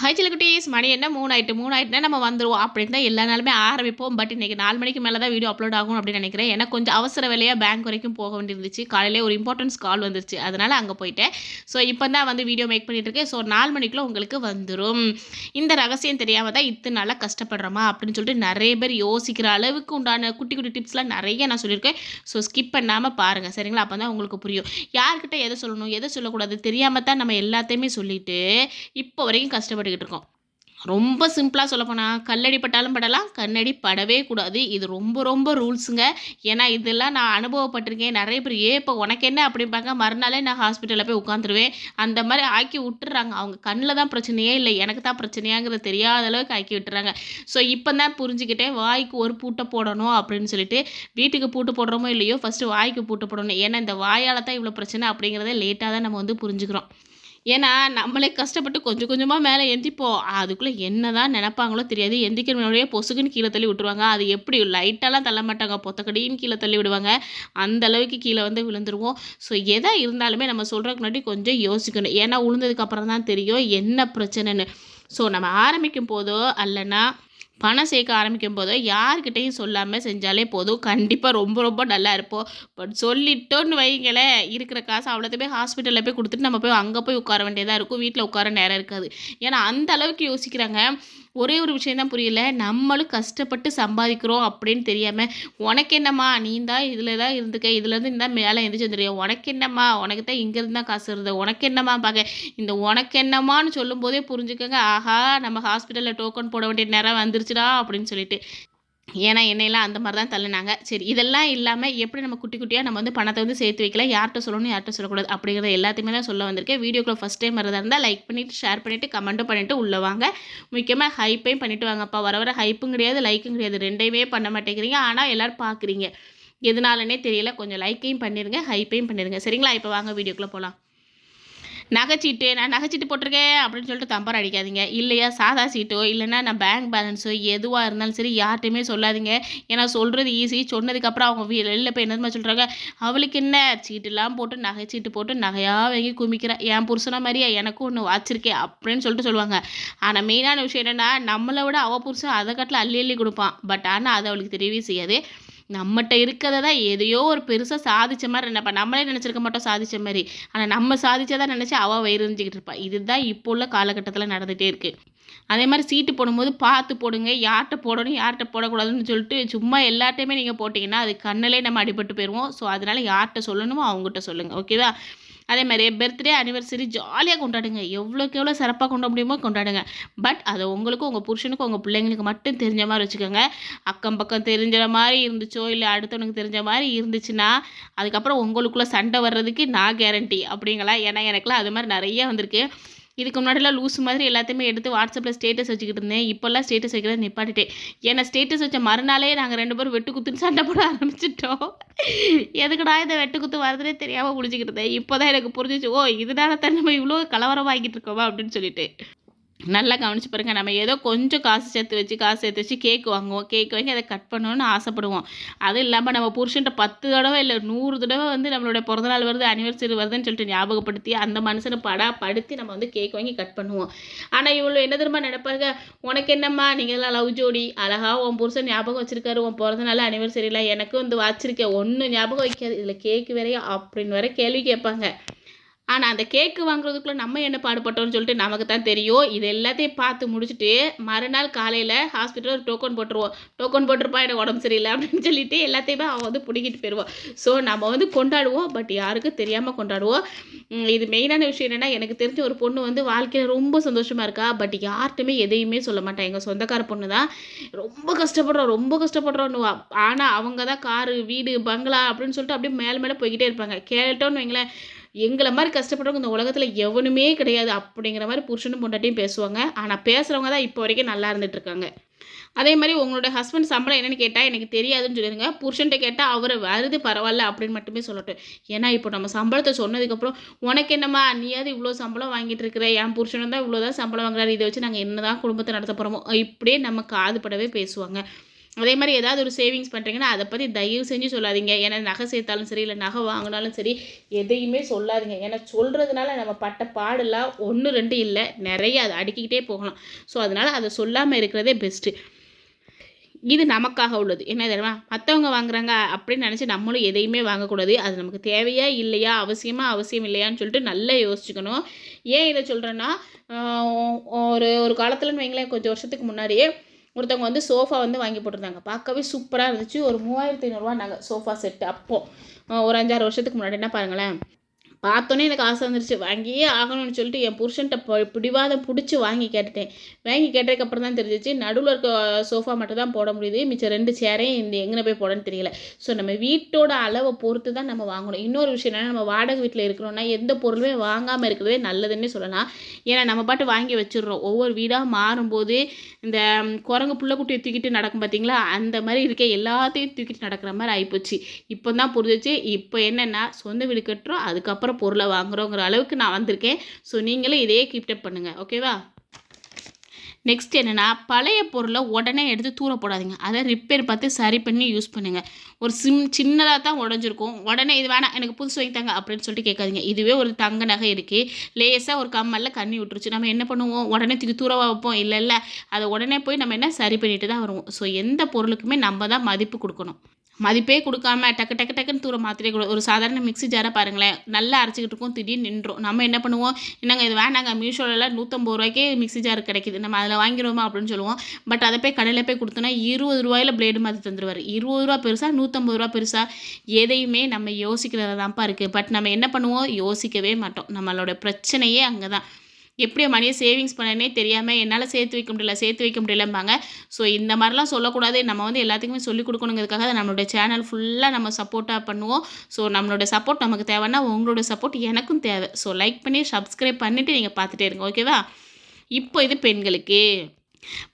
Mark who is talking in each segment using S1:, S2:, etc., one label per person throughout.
S1: ஹைச்சில் குட்டீஸ் மணி என்ன? மூணு ஆயிட்டு மூணு ஆயிட்டுனா நம்ம வந்துடுவோம் அப்படின்னு தான் எல்லா நாளுமே ஆரம்பிப்போம். பட் இன்றைக்கி நாலு மணிக்கு மேலே தான் வீடியோ அப்லோட் ஆகும் அப்படின்னு நினைக்கிறேன். எனக்கு கொஞ்சம் அவசர வேலையாக பேங்க் வரைக்கும் போக வேண்டியிருந்துச்சு. காலையிலே ஒரு இம்பார்ட்டன்ஸ் கால் வந்துருச்சு. அதனால் அங்கே போயிட்டேன். ஸோ இப்போ தான் வந்து வீடியோ மேக் பண்ணிகிட்ருக்கேன் இருக்கேன் ஸோ நாலு மணிக்குள்ளே உங்களுக்கு வந்துடும் இந்த ரகசியம் தெரியாமல் தான் இத்தனை நாளாக கஷ்டப்படுறோமா? அப்படின்னு சொல்லிட்டு நிறைய பேர் யோசிக்கிற அளவுக்கு உண்டான குட்டி குட்டி டிப்ஸ்லாம் நிறைய நான் சொல்லியிருக்கேன். ஸோ ஸ்கிப் பண்ணாமல் பாருங்கள் சரிங்களா? அப்போ தான் உங்களுக்கு புரியும். யார்கிட்ட எதை சொல்லணும்? எதை சொல்லக்கூடாது? தெரியாமல் தான் நம்ம எல்லாத்தையுமே சொல்லிவிட்டு இப்போ வரைக்கும் கஷ்டப்பட்டுக்கிட்டு இருக்கோம் ரொம்ப சிம்பிளாக சொல்லப்போனால் கல்லடி பட்டாலும் படலாம் கண்ணடி படவே கூடாது. இது ரொம்ப ரொம்ப ரூல்ஸுங்க. ஏன்னா இதெல்லாம் நான் அனுபவப்பட்டிருக்கேன். நிறைய பேர் ஏ இப்போ உனக்கு என்ன? அப்படிம்பாங்க மறுநாளே நான் ஹாஸ்பிட்டலில் போய் உட்காந்துருவேன். அந்த மாதிரி ஆக்கி விட்டுறாங்க அவங்க கண்ணில் தான் பிரச்சனையே இல்லை. எனக்கு தான் பிரச்சனையாங்கிறது தெரியாத அளவுக்கு ஆக்கி விட்டுறாங்க. ஸோ இப்போ தான் புரிஞ்சுக்கிட்டேன் வாய்க்கு ஒரு பூட்டை போடணும் அப்படின்னு சொல்லிட்டு வீட்டுக்கு பூட்டு போடுறோமோ இல்லையோ ஃபஸ்ட்டு வாய்க்கு பூட்டு போடணும். ஏன்னா இந்த வாயால் தான் இவ்வளோ பிரச்சனை அப்படிங்கிறத லேட்டாக தான் நம்ம வந்து புரிஞ்சுக்கிறோம். ஏன்னா நம்மளே கஷ்டப்பட்டு கொஞ்சம் கொஞ்சமாக மேலே எந்திப்போம் அதுக்குள்ளே என்ன தான் நினப்பாங்களோ தெரியாது. எந்திக்கிற முன்னாடியே பொசுக்குன்னு கீழே தள்ளி விட்டுருவாங்க. அது எப்படி லைட்டெல்லாம் தள்ள மாட்டாங்க. பொத்தக்கடின்னு கீழே தள்ளி விடுவாங்க. அந்த அளவுக்கு கீழே வந்து விழுந்துருவோம். ஸோ எதா இருந்தாலுமே நம்ம சொல்கிறதுக்கு முன்னாடி கொஞ்சம் யோசிக்கணும். ஏன்னா உளுந்ததுக்கு தான் தெரியும் என்ன பிரச்சனைன்னு. ஸோ நம்ம ஆரம்பிக்கும் போதோ அல்லைன்னா பணம் சேர்க்க ஆரம்பிக்கும் போதோ யார்கிட்டையும் சொல்லாமல் செஞ்சாலே போதும். கண்டிப்பாக ரொம்ப ரொம்ப நல்லா இருப்போம். பட் சொல்லிட்டோன்னு வைங்களேன் இருக்கிற காசு அவ்வளோத்தையுமே ஹாஸ்பிட்டலில் போய் கொடுத்துட்டு நம்ம போய் அங்கே போய் உட்கார வேண்டியதாக இருக்கும். வீட்டில் உட்கார நேரம் இருக்காது. ஏன்னா அந்த அளவுக்கு யோசிக்கிறாங்க. ஒரே ஒரு விஷயம் தான் புரியல. நம்மளும் கஷ்டப்பட்டு சம்பாதிக்கிறோம் அப்படின்னு தெரியாமல் உனக்கு என்னம்மா நீ தான் இதில் தான் இருந்துக்க. இதுலேருந்து இந்த மேலே எந்திரிச்சு வந்துடுறியா உனக்கு என்னம்மா உனக்கு தான் இங்கேருந்து தான் காசு இருந்தது உனக்கு என்னம்மா பார்க்க இந்த உனக்கு என்னம்மான்னு சொல்லும்போதே புரிஞ்சுக்கோங்க. ஆஹா நம்ம ஹாஸ்பிட்டலில் டோக்கன் போட வேண்டிய நேரம் வந்துருச்சுடா அப்படின்னு சொல்லிட்டு. ஏன்னா என்னையெல்லாம் அந்த மாதிரி தான் தள்ளினாங்க. சரி இதெல்லாம் இல்லாமல் எப்படி நம்ம குட்டி குட்டியாக நம்ம வந்து பணத்தை வந்து சேர்த்து வைக்கலாம் யார்கிட்ட சொல்லணும் யார்கிட்ட சொல்லக்கூடாது? அப்படிங்கிறத எல்லாத்தையுமே தான் சொல்ல வந்திருக்கேன். வீடியோக்குள்ள ஃபஸ்ட் டைம் வரதாக இருந்தால் லைக் பண்ணிவிட்டு ஷேர் பண்ணிவிட்டு கமெண்ட்டும் பண்ணிவிட்டு உள்ளே வாங்க. முக்கியமாக ஹைப்பையும் பண்ணிவிட்டு வாங்கப்பா. வர வர ஹைப்பும் கிடையாது லைக்கும் கிடையாது. ரெண்டையுமே பண்ண மாட்டேங்கிறீங்க. ஆனால் எல்லோரும் பார்க்குறீங்க எதனாலனே தெரியல. கொஞ்சம் லைக்கையும் பண்ணிடுங்க ஹைப்பையும் பண்ணிடுங்க சரிங்களா? இப்போ வாங்க வீடியோக்குள்ளே போகலாம் நகைச்சீட்டு நான் நகைச்சீட்டு போட்டிருக்கேன் அப்படின்னு சொல்லிட்டு தம்பர் அடிக்காதீங்க. இல்லையா சாதா சீட்டோ இல்லைன்னா நான் பேங்க் பேலன்ஸோ எதுவாக இருந்தாலும் சரி யார்ட்டையுமே சொல்லாதீங்க. ஏன்னா சொல்கிறது ஈஸி சொன்னதுக்கப்புறம் அவங்க வெளியில் போய் என்ன சொல்கிறாங்க அவளுக்கு என்ன? சீட்டுலாம் போட்டு நகைச்சீட்டு போட்டு நகையாக வாங்கி குமிக்கிறேன் என் புருஷனை மாதிரியா எனக்கும் ஒன்று வச்சிருக்கேன் அப்படின்னு சொல்லிட்டு சொல்லுவாங்க. ஆனால் மெயினான விஷயம் என்னென்னா நம்மளை விட அவள் புருஷன் அதை கட்டில் அள்ளி அள்ளி கொடுப்பான். பட் ஆனால் அது அவளுக்கு தெரியவே செய்யாது. நம்மகிட்ட இருக்கிறத தான் எதையோ ஒரு பெருசாக சாதித்த மாதிரி நினைப்பா நம்மளே நினச்சிருக்க மாட்டோம் சாதித்த மாதிரி ஆனால் நம்ம சாதித்ததான் நினச்சி அவள் வயிறுஞ்சிக்கிட்டு இருப்பாள் இதுதான் இப்போ உள்ள காலகட்டத்தில் நடந்துகிட்டே இருக்குது அதே மாதிரி சீட்டு போடும்போது பார்த்து போடுங்க. யார்கிட்ட போடணும் யார்கிட்ட போடக்கூடாதுன்னு சொல்லிட்டு சும்மா எல்லாட்டையுமே நீங்கள் போட்டிங்கன்னா அது கண்ணிலே நம்ம அடிபட்டு போயிடுவோம் ஸோ அதனால் யார்கிட்ட சொல்லணுமோ அவங்ககிட்ட சொல்லுங்கள் ஓகேவா அதே மாதிரி பர்த்டே அனிவர்சரி ஜாலியாக கொண்டாடுங்க. எவ்வளோக்கு எவ்வளோ சிறப்பாக கொண்டாட முடியுமோ கொண்டாடுங்க. பட் அதை உங்களுக்கும் உங்கள் புருஷனுக்கும் உங்கள் பிள்ளைங்களுக்கு மட்டும் தெரிஞ்ச மாதிரி வச்சுக்கோங்க. அக்கம் பக்கம் தெரிஞ்ச மாதிரி இருந்துச்சோ இல்லை அடுத்தவனுக்கு தெரிஞ்ச மாதிரி இருந்துச்சுன்னா அதுக்கப்புறம் உங்களுக்குள்ளே சண்டை வர்றதுக்கு நான் கேரண்டி அப்படிங்களா? ஏன்னா எனக்குலாம் அது மாதிரி நிறைய வந்திருக்கு. இதுக்கு முன்னாடிலாம் லூஸ் மாதிரி எல்லாத்தையுமே எடுத்து வாட்ஸ்அப்பில் ஸ்டேட்டஸ் வச்சுக்கிட்டு இருந்தேன். இப்போல்லாம் ஸ்டேட்டஸ் வைக்கிறத நிப்பாட்டிட்டேன். ஏன்னா ஸ்டேட்டஸ் வச்ச மறுநாளே நாங்கள் ரெண்டு பேரும் வெட்டு குத்துன்னு சண்டை போட ஆரம்பிச்சிட்டோம். எதுக்குடா இந்த வெட்டு குத்து வரதுனே தெரியாமல் முடிச்சுக்கிட்டு இருந்தேன். இப்போ தான் எனக்கு புரிஞ்சிச்சு ஓ இதனால தான் நம்ம இவ்வளோ கலவரமாகிட்டு இருக்கோமா அப்படின்னு சொல்லிட்டு. நல்லா கவனிச்சு பாருங்கள் நம்ம ஏதோ கொஞ்சம் காசு சேர்த்து வச்சு காசு சேர்த்து வச்சு கேக் வாங்குவோம். கேக் வாங்கி அதை கட் பண்ணணும்னு ஆசைப்படுவோம். அதுவும் இல்லாமல் நம்ம புருஷன்ட்ட பத்து தடவை இல்லை நூறு தடவை வந்து நம்மளோட பிறந்தநாள் வருது அனிவர்சரி வருதுன்னு சொல்லிட்டு ஞாபகப்படுத்தி அந்த மனுஷனை படா படுத்தி நம்ம வந்து கேக் வாங்கி கட் பண்ணுவோம். ஆனால் இவ்வளோ என்ன தெரியுமா நினைப்பாங்க? உனக்கு என்னம்மா? நீங்கள்லாம் லவ் ஜோடி. அழகாக உன் புருஷன் ஞாபகம் வச்சிருக்காரு உன் பிறந்தநாள் அனிவர்சரியில் எனக்கும் வந்து வச்சிருக்கேன். ஒன்றும் ஞாபகம் வைக்காது. இதில் கேக்கு வேறையா? அப்படின்னு வர கேள்வி கேட்பாங்க. ஆனால் அந்த கேக்கு வாங்குறதுக்குள்ளே நம்ம என்ன பாடுபட்டோம்னு சொல்லிட்டு நமக்கு தான் தெரியும். இது எல்லாத்தையும் பார்த்து முடிச்சுட்டு மறுநாள் காலையில் ஹாஸ்பிட்டலில் டோக்கன் போட்டுருவோம். டோக்கன் போட்டிருப்பா எனக்கு உடம்பு சரியில்லை அப்படின்னு சொல்லிட்டு எல்லாத்தையுமே அவன் வந்து பிடிக்கிட்டு போயிடுவோம் ஸோ நம்ம வந்து கொண்டாடுவோம் பட் யாருக்கும் தெரியாமல் கொண்டாடுவோம். இது மெயினான விஷயம் என்னென்னா எனக்கு தெரிஞ்ச ஒரு பொண்ணு வந்து வாழ்க்கையில் ரொம்ப சந்தோஷமாக இருக்கா பட் யார்கிட்டுமே எதையுமே சொல்ல மாட்டேன் எங்கள் சொந்தக்கார பொண்ணு தான் ரொம்ப கஷ்டப்படுறோம் ரொம்ப கஷ்டப்படுறோன்னு ஆனால் அவங்க தான் காரு வீடு பங்களா அப்படின்னு சொல்லிட்டு அப்படியே மேலே மேலே போய்கிட்டே இருப்பாங்க. கேட்டோன்னு வைங்களேன் எங்களை மாதிரி கஷ்டப்படுறவங்க இந்த உலகத்தில் எவனுமே கிடையாது அப்படிங்கிற மாதிரி புருஷனும் பொண்டாட்டியும் பேசுவாங்க. ஆனால் பேசுகிறவங்க தான் இப்போ வரைக்கும் நல்லா இருந்துகிட்ருக்காங்க அதே மாதிரி உங்களோட ஹஸ்பண்ட் சம்பளம் என்னென்னு கேட்டால் எனக்கு தெரியாதுன்னு சொல்லிடுங்க புருஷன்ட்ட கேட்டால் அவர் வருது பரவாயில்ல அப்படின்னு மட்டுமே சொல்லட்டும் ஏன்னா இப்போ நம்ம சம்பளத்தை சொன்னதுக்கப்புறம் உனக்கு என்னம்மா நீயாவது இவ்வளோ சம்பளம் வாங்கிட்டு இருக்கிற? என் புருஷனும் தான் இவ்வளோ தான் சம்பளம் வாங்குறாரு. இதை வச்சு நாங்கள் என்ன தான் குடும்பத்தை நடத்த போகிறோமோ இப்படியே நம்ம காதுபடவே பேசுவாங்க. அதே மாதிரி ஏதாவது ஒரு சேவிங்ஸ் பண்ணுறீங்கன்னா அதை பற்றி தயவு செஞ்சு சொல்லாதீங்க. ஏன்னா நகை சேர்த்தாலும் சரி இல்லை நகை வாங்கினாலும் சரி எதையுமே சொல்லாதீங்க. ஏன்னா சொல்கிறதுனால நம்ம பட்ட பாடெல்லாம் ஒன்று ரெண்டு இல்லை நிறைய அதை அடுக்கிக்கிட்டே போகலாம். ஸோ அதனால் அதை சொல்லாமல் இருக்கிறதே பெஸ்ட்டு இது நமக்காக உள்ளது. என்ன தெரியுமா? மற்றவங்க வாங்குறாங்க அப்படின்னு நினச்சி நம்மளும் எதையுமே வாங்கக்கூடாது. அது நமக்கு தேவையா இல்லையா? அவசியமாக அவசியம் இல்லையான்னு சொல்லிட்டு நல்லா யோசிச்சுக்கணும். ஏன் இதை சொல்கிறேன்னா ஒரு ஒரு காலத்துலன்னு வைங்களேன் கொஞ்சம் வருஷத்துக்கு முன்னாடியே ஒருத்தவங்க வந்து சோஃபா வந்து வாங்கி போட்டிருந்தாங்க. பார்க்கவே சூப்பராக இருந்துச்சு. ஒரு மூவாயிரத்தி ஐநூறுரூவா நாங்கள் சோஃபா செட்டு அப்போது ஒரு அஞ்சாறு வருஷத்துக்கு முன்னாடி என்ன பாருங்களேன். பார்த்தோன்னே எனக்கு ஆசை வந்துருச்சு. வாங்கியே ஆகணும்னு சொல்லிட்டு என் புருஷன்ட்ட பிடிவாதம் பிடிச்சி வாங்கி கேட்டுட்டேன். வாங்கி கேட்டதுக்கப்புறம் தான் தெரிஞ்சிச்சு. நடுவில் இருக்க சோஃபா மட்டும் தான் போட முடியுது. மிச்சம் ரெண்டு சேரையும் இந்த எங்கே போய் போடன்னு தெரியல. ஸோ நம்ம வீட்டோட அளவை பொறுத்து தான் நம்ம வாங்கணும். இன்னொரு விஷயம் என்னென்னா நம்ம வாடகை வீட்டில் இருக்கிறோம்னா எந்த பொருளுமே வாங்காமல் இருக்கிறதே நல்லதுன்னே சொல்லலாம். ஏன்னா நம்ம பாட்டு வாங்கி வச்சிடுறோம். ஒவ்வொரு வீடாக மாறும்போது இந்த குரங்கு புள்ளக்குட்டியை தூக்கிட்டு நடக்கும் பார்த்தீங்களா அந்த மாதிரி இருக்க எல்லாத்தையும் தூக்கிட்டு நடக்கிற மாதிரி ஆகிப்போச்சு இப்போ தான் புரிஞ்சிச்சு. இப்போ என்னென்னா சொந்த வீடு கட்டுறோம். அதுக்கப்புறம் பொருளை வாங்குகிறோங்கிற அளவுக்கு நான் வந்திருக்கேன். ஸோ நீங்களும் இதே கீப்டப் பண்ணுங்கள் ஓகேவா நெக்ஸ்ட் என்னென்னா பழைய பொருளை உடனே எடுத்து தூர போடாதீங்க. அதை ரிப்பேர் பார்த்து சரி பண்ணி யூஸ் பண்ணுங்கள் ஒரு சிம் சின்னதாக தான் உடஞ்சிருக்கும். உடனே இது வேணாம் எனக்கு புதுசு வாங்கித்தாங்க அப்படின்னு சொல்லிட்டு கேட்காதீங்க. இதுவே ஒரு தங்க நகை இருக்குது லேசாக ஒரு கம்மலில் கண்ணி விட்டுருச்சு. நம்ம என்ன பண்ணுவோம்? உடனே தூக்கி தூரவாக வைப்போம். இல்லை இல்லை அதை உடனே போய் நம்ம என்ன சரி பண்ணிட்டு தான் வருவோம். ஸோ எந்த பொருளுக்குமே நம்ம தான் மதிப்பு கொடுக்கணும். மதிப்பே கொடுக்காம டக்கு டக்கு டக்குன்னு தூரம் மாத்திரை கூட. ஒரு சாதாரண மிக்ஸி ஜாரை பாருங்களேன். நல்லா அரைச்சிக்கிட்டு இருக்கும். திடீர்னு நின்றோம் நம்ம என்ன பண்ணுவோம்? என்னங்க இது வேணாங்க. மீஷோலலாம் நூற்றம்பது ரூபாய்க்கே மிக்ஸி ஜார் கிடைக்கிது. நம்ம அதில் வாங்கிடுவோமா அப்படின்னு சொல்லுவோம். பட் அதை போய் கடையில் போய் கொடுத்தோன்னா இருபது ரூபாயில் பிளேடு மாதிரி தந்துடுவார் இருபது ரூபா பெருசாக நூற்றம்பது ரூபா பெருசாக எதையுமே நம்ம யோசிக்கிறதா தான்ப்பா இருக்குது பட் நம்ம என்ன பண்ணுவோம்? யோசிக்கவே மாட்டோம். நம்மளோட பிரச்சனையே அங்கே தான் எப்படி மணியை சேவிங்ஸ் பண்ணனே தெரியாமல் என்னால் சேர்த்து வைக்க முடியல சேர்த்து வைக்க முடியலம்பாங்க. ஸோ இந்த மாதிரிலாம் சொல்லக்கூடாது. நம்ம வந்து எல்லாத்துக்குமே சொல்லிக் கொடுக்கணுங்கிறதுக்காக நம்மளோட சேனல் ஃபுல்லாக நம்ம சப்போர்ட்டாக பண்ணுவோம். ஸோ நம்மளோட சப்போர்ட் நமக்கு தேவைன்னா உங்களோட சப்போர்ட் எனக்கும் தேவை. ஸோ லைக் பண்ணி சப்ஸ்கிரைப் பண்ணிவிட்டு நீங்கள் பார்த்துட்டே இருங்க. ஓகேவா இப்போ இது பெண்களுக்கு.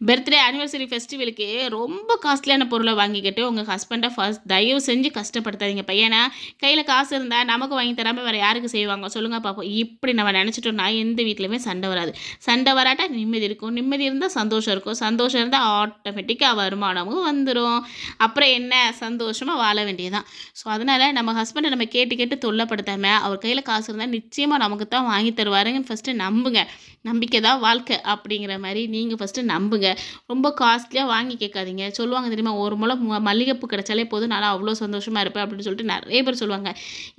S1: பர்த்டே ஆனிவர்சரி ஃபெஸ்டிவலுக்கு ரொம்ப காஸ்ட்லியான பொருளை வாங்கிக்கிட்டு உங்கள் ஹஸ்பண்டை ஃபஸ்ட் தயவு செஞ்சு கஷ்டப்படுத்தாதீங்க பையனா. கையில் காசு இருந்தால் நமக்கு வாங்கி தராமல் வேறு யாருக்கு செய்வாங்க? சொல்லுங்கள் பார்ப்போம் இப்படி நம்ம நினச்சிட்டோம்னா எந்த வீட்லையுமே சண்டை வராது. சண்டை வராட்டா நிம்மதி இருக்கும். நிம்மதி இருந்தால் சந்தோஷம் இருக்கும். சந்தோஷம் இருந்தால் ஆட்டோமேட்டிக்காக வருமானமும் வந்துடும் அப்புறம் என்ன? சந்தோஷமாக வாழ வேண்டியதுதான். ஸோ அதனால் நம்ம ஹஸ்பண்டை நம்ம கேட்டு கேட்டு தொல்லப்படுத்தாமல் அவர் கையில் காசு இருந்தால் நிச்சயமாக நமக்கு தான் வாங்கி தருவாருங்கன்னு ஃபஸ்ட்டு நம்புங்க. நம்பிக்கை தான் வாழ்க்கை அப்படிங்கிற மாதிரி நீங்கள் ஃபஸ்ட்டு நம்புங்க. ரொம்ப காஸ்ட்லியாக வாங்கி கேட்காதீங்க. சொல்லுவாங்க தெரியுமா ஒரு முளம் மல்லிகைப்பூ கிடச்சாலே போதும் நான் அவ்வளோ சந்தோஷமாக இருப்பேன் அப்படின்னு சொல்லிட்டு நிறைய பேர் சொல்லுவாங்க.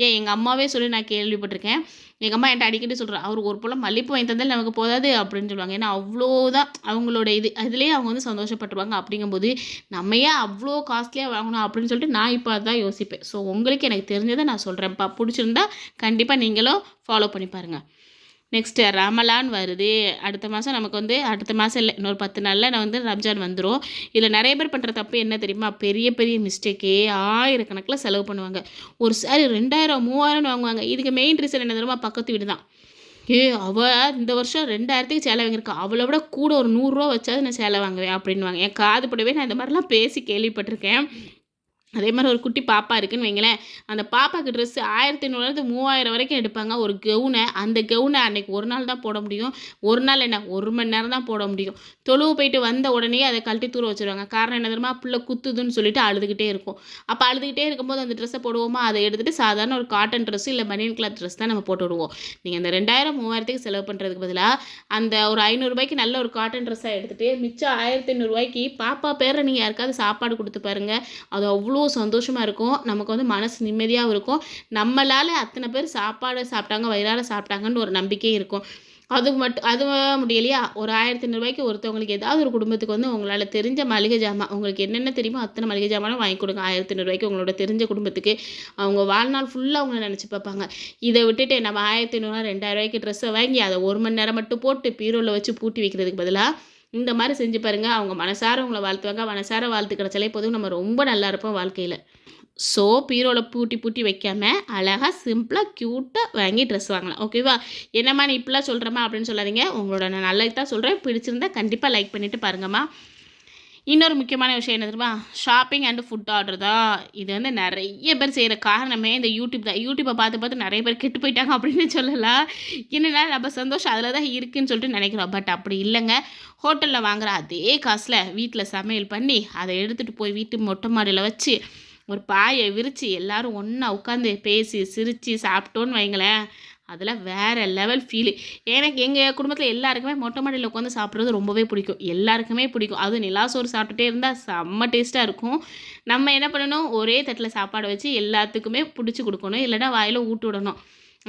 S1: ஏன் எங்கள் அம்மாவே சொல்லி நான் கேள்விப்பட்டிருக்கேன். எங்கள் அம்மா என்கிட்ட அடிக்கடி சொல்கிறேன் அவர் ஒரு போல் மல்லிப்பூ வாங்கி தந்தால் நமக்கு போதாது அப்படின்னு சொல்லுவாங்க. ஏன்னா அவ்வளோதான் அவங்களோட இது. அதுலேயே அவங்க வந்து சந்தோஷப்பட்டுருவாங்க. அப்படிங்கும்போது நம்ம ஏன் அவ்வளோ காஸ்ட்லியாக வாங்கணும் அப்படின்னு சொல்லிட்டு நான் இப்போ அதான் யோசிப்பேன். ஸோ உங்களுக்கு எனக்கு தெரிஞ்சதை நான் சொல்கிறேன்ப்பா பிடிச்சிருந்தா கண்டிப்பாக நீங்களும் ஃபாலோ பண்ணி பாருங்கள் நெக்ஸ்ட்டு ரமலான் வருது. அடுத்த மாதம் நமக்கு வந்து அடுத்த மாதம் இல்லை இன்னொரு பத்து நாளில் நான் வந்து ரம்ஜான் வந்துடும் இதில் நிறைய பேர் பண்ணுற தப்பு என்ன தெரியுமா? பெரிய பெரிய மிஸ்டேக்கே ஆயிரக்கணக்கில் செலவு பண்ணுவாங்க. ஒரு சாரி ரெண்டாயிரம் மூவாயிரம்னு வாங்குவாங்க. இதுக்கு மெயின் ரீசன் என்ன தெரியுமா? பக்கத்து வீடு தான். ஏ அவள் இந்த வருஷம் ரெண்டாயிரத்துக்கு சேலை வாங்கியிருக்கா. அவளை விட கூட ஒரு நூறுரூவா வச்சாது நான் சேலை வாங்குவேன் அப்படின்வாங்க என் காது படவே நான் இந்த மாதிரிலாம் பேசி கேள்விப்பட்டிருக்கேன். அதே மாதிரி ஒரு குட்டி பாப்பா இருக்குன்னு வைங்களேன். அந்த பாப்பாவுக்கு ட்ரெஸ்ஸு ஆயிரத்தி ஐநூறுலேருந்து மூவாயிரம் வரைக்கும் எடுப்பாங்க. ஒரு கவுனை. அந்த கவுனை அன்னைக்கு ஒரு நாள் தான் போட முடியும். ஒரு நாள் என்ன? ஒரு மணி நேரம் தான் போட முடியும். தொழுவு போயிட்டு வந்த உடனே அதை கழட்டி தூர வச்சுருவாங்க. காரணம் என்ன தெரியுமா? பிள்ளை குத்துதுன்னு சொல்லிட்டு அழுதுகிட்டே இருக்கும். அப்போ அழுதுகிட்டே இருக்கும்போது அந்த ட்ரெஸ்ஸை போடுவோமா? அதை எடுத்துகிட்டு சாதாரண ஒரு காட்டன் ட்ரெஸ்ஸு இல்லை பனியன் கிளாத் ட்ரெஸ் தான் நம்ம போட்டு விடுவோம். நீங்கள் அந்த ரெண்டாயிரம் மூவாயிரத்துக்கு செலவு பண்ணுறதுக்கு பதிலாக அந்த ஒரு ஐநூறுரூபாய்க்கு நல்ல ஒரு காட்டன் ட்ரெஸ்ஸாக எடுத்துகிட்டு மிச்சம் ஆயிரத்தி ஐநூறுரூவாய்க்கு பாப்பா பேரை நீங்கள் யாருக்காவது சாப்பாடு கொடுத்து பாருங்கள் அது அவ்வளோ சந்தோஷமாக இருக்கும். நமக்கு வந்து மனசு நிம்மதியாகவும் இருக்கும். நம்மளால் அத்தனை பேர் சாப்பாடு சாப்பிட்டாங்க வயிறார சாப்பிட்டாங்கன்னு ஒரு நம்பிக்கை இருக்கும். அது மட்டும் அது முடியலையா? ஒரு ஆயிரத்தி ஐநூறுபாய்க்கு ஒருத்தவங்களுக்கு ஏதாவது ஒரு குடும்பத்துக்கு வந்து உங்களால் தெரிஞ்ச மளிகை ஜாமான் உங்களுக்கு என்னென்ன தெரியுமோ அத்தனை மளிகை ஜாமானும் வாங்கி கொடுங்க. ஆயிரத்தி ஐநூறுபாய்க்கு உங்களோட தெரிஞ்ச குடும்பத்துக்கு அவங்க வாழ்நாள் ஃபுல்லாக அவங்கள நினச்சி பார்ப்பாங்க. இதை விட்டுட்டு நம்ம ஆயிரத்தி ஐநூறுவா ரெண்டாயிரம் ரூபாய்க்கு ட்ரெஸ்ஸை வாங்கி அதை ஒரு மணி நேரம் மட்டும் போட்டு பீரோவில் வச்சு பூட்டி வைக்கிறதுக்கு பதிலாக இந்த மாதிரி செஞ்சு பாருங்கள் அவங்க மனசார உங்களை வாழ்த்துவாங்க. மனசார வாழ்த்து கிடச்சாலே போதும். நம்ம ரொம்ப நல்லா இருப்போம் வாழ்க்கையில். ஸோ பீரோவில் பூட்டி பூட்டி வைக்காமல் அழகாக சிம்பிளாக க்யூட்டாக வாங்கி ட்ரெஸ் வாங்கலாம். ஓகேவா என்னம்மா நீ இப்படிலாம் சொல்கிறேம்மா அப்படின்னு சொல்லாதீங்க. உங்களோட நான் நல்லது தான் சொல்கிறேன் பிடிச்சிருந்தா கண்டிப்பாக லைக் பண்ணிவிட்டு பாருங்கம்மா. இன்னொரு முக்கியமான விஷயம் என்ன தெரியுமா? ஷாப்பிங் அண்ட் ஃபுட் ஆர்டர் தான். இது வந்து நிறைய பேர் செய்கிற காரணமே இந்த யூடியூப் தான். யூடியூப்பை பார்த்து பார்த்து நிறைய பேர் கெட்டு போயிட்டாங்க அப்படின்னு சொல்லலாம். என்னென்னா நம்ம சந்தோஷம் அதில் தான் இருக்குதுன்னு சொல்லிட்டு நினைக்கிறோம். பட் அப்படி இல்லைங்க. ஹோட்டலில் வாங்குற அதே காசில் வீட்டில் சமையல் பண்ணி அதை எடுத்துகிட்டு போய் வீட்டு மொட்டை மாடியில் வச்சு ஒரு பாயை விரித்து எல்லாரும் ஒன்றா உட்காந்து பேசி சிரித்து சாப்பிட்டோன்னு வைங்களேன். அதில் வேறு லெவல் ஃபீலு எனக்கு எங்கள் குடும்பத்தில் எல்லாருக்குமே மொட்டை மாடியில் உட்காந்து சாப்பிட்றது ரொம்பவே பிடிக்கும். எல்லாருக்குமே பிடிக்கும். அதுவும் நிலாசோறு சாப்பிட்டுட்டே இருந்தால் செம்ம டேஸ்ட்டாக இருக்கும். நம்ம என்ன பண்ணணும்? ஒரே தட்டில் சாப்பாடு வச்சு எல்லாத்துக்குமே பிடிச்சி கொடுக்கணும். இல்லைன்னா வாயில் ஊட்டு விடணும்.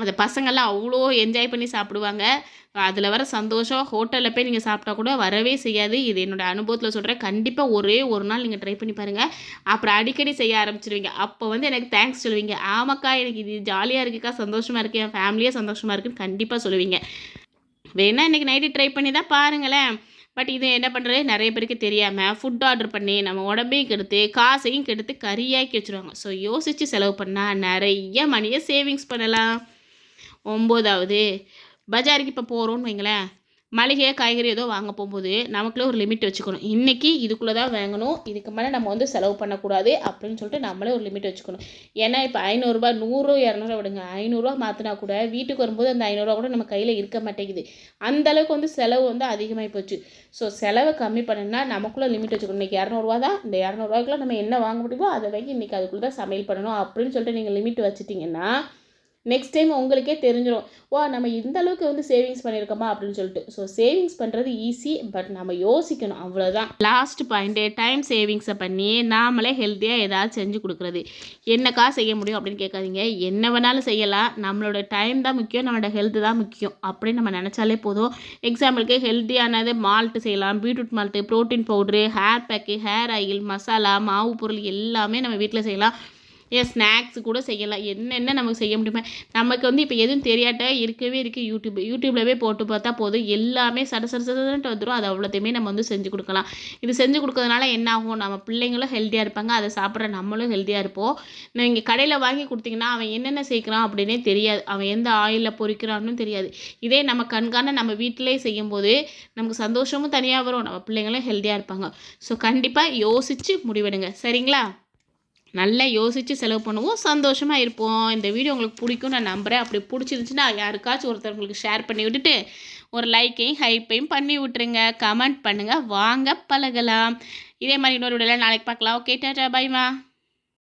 S1: அந்த பசங்கள்லாம் அவ்வளோ என்ஜாய் பண்ணி சாப்பிடுவாங்க. அதில் வர சந்தோஷம் ஹோட்டலில் போய் நீங்கள் சாப்பிட்டா கூட வரவே செய்யாது. இது என்னோடய அனுபவத்தில் சொல்கிறேன் கண்டிப்பாக ஒரே ஒரு நாள் நீங்கள் ட்ரை பண்ணி பாருங்கள் அப்புறம் அடிக்கடி செய்ய ஆரம்பிச்சிருவீங்க. அப்போ வந்து எனக்கு தேங்க்ஸ் சொல்லுவீங்க. ஆமாக்கா எனக்கு இது ஜாலியாக இருக்குக்கா சந்தோஷமாக இருக்குது என் ஃபேமிலியே சந்தோஷமாக இருக்குன்னு கண்டிப்பாக சொல்லுவீங்க. வேணால் இன்றைக்கி நைட்டு ட்ரை பண்ணி தான் பாருங்களேன். பட் இது என்ன பண்ணுறது நிறைய பேருக்கு தெரியாமல் ஃபுட் ஆர்டர் பண்ணி நம்ம உடம்பையும் கெடுத்து காசையும் கெடுத்து கறியாக்கி வச்சுருவாங்க. ஸோ யோசித்து செலவு பண்ணால் நிறைய மணியை சேவிங்ஸ் பண்ணலாம். ஒம்போதாவது. பஜாருக்கு இப்போ போகிறோன்னு வைங்களேன். மளிகை காய்கறி ஏதோ வாங்க போகும்போது நமக்குள்ளே ஒரு லிமிட் வச்சுக்கணும். இன்றைக்கி இதுக்குள்ளே தான் வாங்கணும். இதுக்கு மேலே நம்ம வந்து செலவு பண்ணக்கூடாது அப்படின்னு சொல்லிட்டு நம்மளே ஒரு லிமிட் வச்சுக்கணும். ஏன்னா இப்போ ஐநூறுரூபா நூறு இரநூறுவா விடுங்க. ஐநூறுரூவா மாற்றினா கூட வீட்டுக்கு வரும்போது அந்த ஐநூறுரூவா கூட நம்ம கையில் இருக்க மாட்டேங்குது. அந்த அளவுக்கு வந்து செலவு வந்து அதிகமாகி போச்சு. ஸோ செலவை கம்மி பண்ணணும்னா நமக்குள்ளே லிமிட் வச்சுக்கணும். இன்றைக்கி இரநூறுவா தான். இந்த இரநூறுவாய்க்குள்ள நம்ம என்ன வாங்க முடியுமோ அதை வாங்கி இன்றைக்கி அதுக்குள்ளே தான் சமையல் பண்ணணும் அப்படின்னு சொல்லிட்டு நீங்கள் லிமிட் வச்சுட்டிங்கன்னா நெக்ஸ்ட் டைம் உங்களுக்கே தெரிஞ்சிடும் ஓ நம்ம இந்த அளவுக்கு வந்து சேவிங்ஸ் பண்ணியிருக்கோமா அப்படின்னு சொல்லிட்டு. ஸோ சேவிங்ஸ் பண்ணுறது ஈஸி பட் நம்ம யோசிக்கணும். அவ்வளோதான் லாஸ்ட் பாயிண்ட்டு டைம் சேவிங்ஸை பண்ணி நாமளே ஹெல்த்தியாக ஏதாவது செஞ்சு கொடுக்குறது. என்னக்கா செய்ய முடியும் அப்படின்னு கேட்காதீங்க. என்ன வேணாலும் செய்யலாம். நம்மளோட டைம் தான் முக்கியம். நம்மளோட ஹெல்த்து தான் முக்கியம். அப்படின்னு நம்ம நினச்சாலே போதும். எக்ஸாம்பிளுக்கு ஹெல்த்தியானது மால்ட்டு செய்யலாம். Beetroot malt protein powder hair pack hair oil masala மாவு பொருள் எல்லாமே நம்ம வீட்டில் செய்யலாம். ஏன் ஸ்நாக்ஸ் கூட செய்யலாம். என்னென்ன நமக்கு செய்ய முடியுமா. நமக்கு வந்து இப்போ எதுவும் தெரியாட்ட இருக்கவே இருக்குது யூடியூப் யூடியூப்லவே போட்டு பார்த்தா போதும். எல்லாமே சட சட சடன்ட்டு வந்துடும் அது அவ்வளோத்தையுமே நம்ம வந்து செஞ்சு கொடுக்கலாம். இது செஞ்சு கொடுக்கறதுனால என்ன ஆகும்? நம்ம பிள்ளைங்களும் ஹெல்த்தியாக இருப்பாங்க. அதை சாப்பிட்ற நம்மளும் ஹெல்த்தியாக இருப்போம். நீங்கள் கடையில் வாங்கி கொடுத்தீங்கன்னா அவன் என்னென்ன சேர்க்குறான் அப்படின்னே தெரியாது. அவன் எந்த ஆயிலில் பொறிக்கிறான்னு தெரியாது. இதே நம்ம கண்காண நம்ம வீட்டிலே செய்யும்போது நமக்கு சந்தோஷமும் தனியாக வரும். நம்ம பிள்ளைங்களும் ஹெல்த்தியாக இருப்பாங்க. ஸோ கண்டிப்பாக யோசித்து முடிவெடுங்க. சரிங்களா? நல்லா யோசித்து செலவு பண்ணுவோம் சந்தோஷமாக இருப்போம். இந்த வீடியோ உங்களுக்கு பிடிக்கும் நான் நம்புகிறேன் அப்படி பிடிச்சிருந்துச்சுன்னா யாருக்காச்சும் ஒருத்தவங்களுக்கு ஷேர் பண்ணி விட்டுட்டு ஒரு லைக்கையும் ஹைப்பையும் பண்ணி விட்டுருங்க. கமெண்ட் பண்ணுங்கள் வாங்க பழகலாம். இதே மாதிரி இன்னொரு வீடியோவில் நாளைக்கு பார்க்கலாம். Okay tata பாய்மா